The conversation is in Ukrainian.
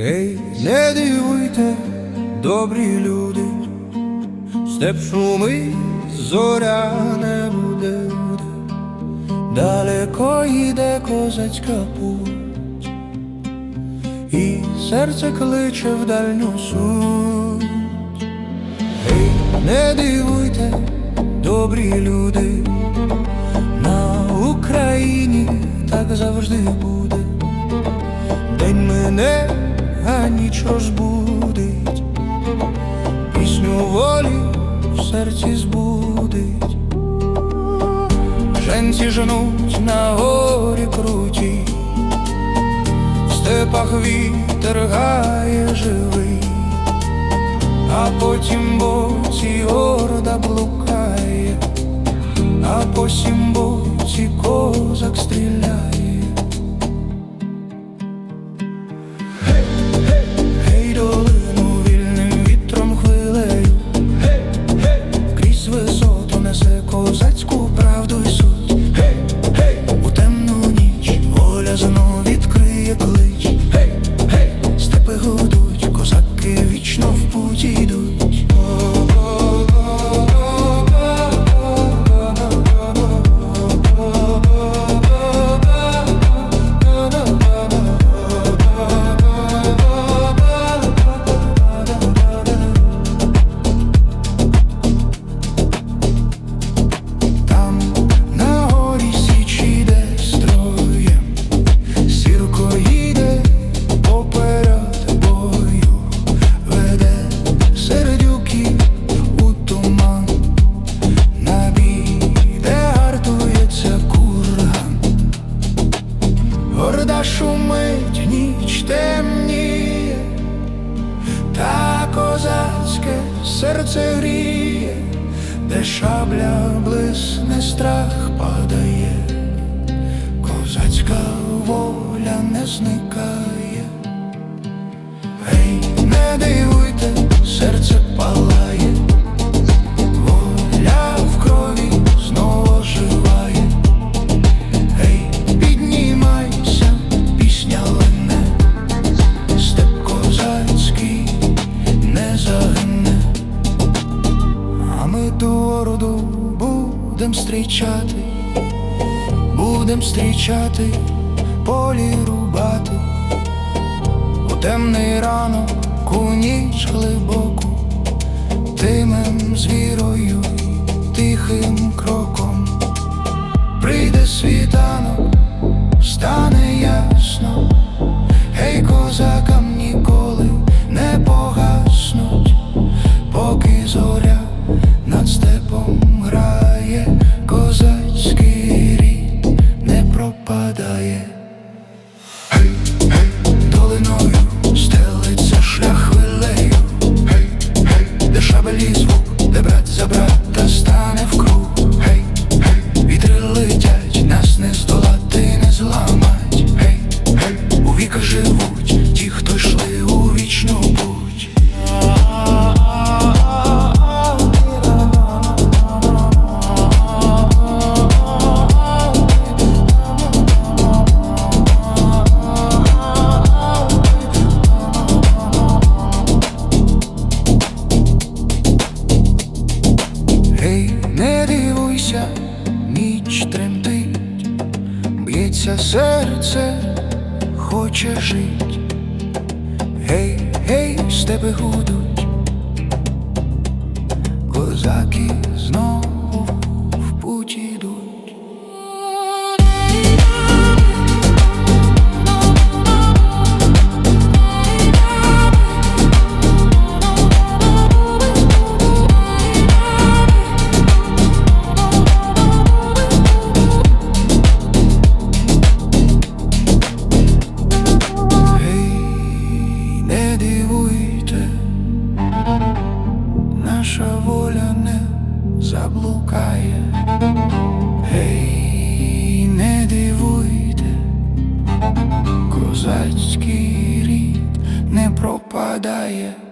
Ей, не дивуйте, добрі люди, степ шуми зоря не буде, далеко йде козацька путь, і серце кличе в дальню суть. Не дивуйте, добрі люди, на Україні так завжди буде. День мине, а ніч розбудить, пісню волі в серці збудить. Женці женуть на горі круті, в степах вітер гає живий, а потім боці орда блукає, а по сім боці козак стріляє. 不嫉妒。Гріє, де шабля блисне, страх падає, козацька воля не зникає. Гей, не дивуйте, серце будем зустрічати, будем зустрічати, полі рубати, у темний ранок, у ніч глибоку, тимем з вірою, тихим кроком. Прийде світанок, стане ясно, гей, козакам не дивуйся, ніч тремтить, б'ється серце, хоче жить. Гей, гей, з тебе гудуть, козаки yeah.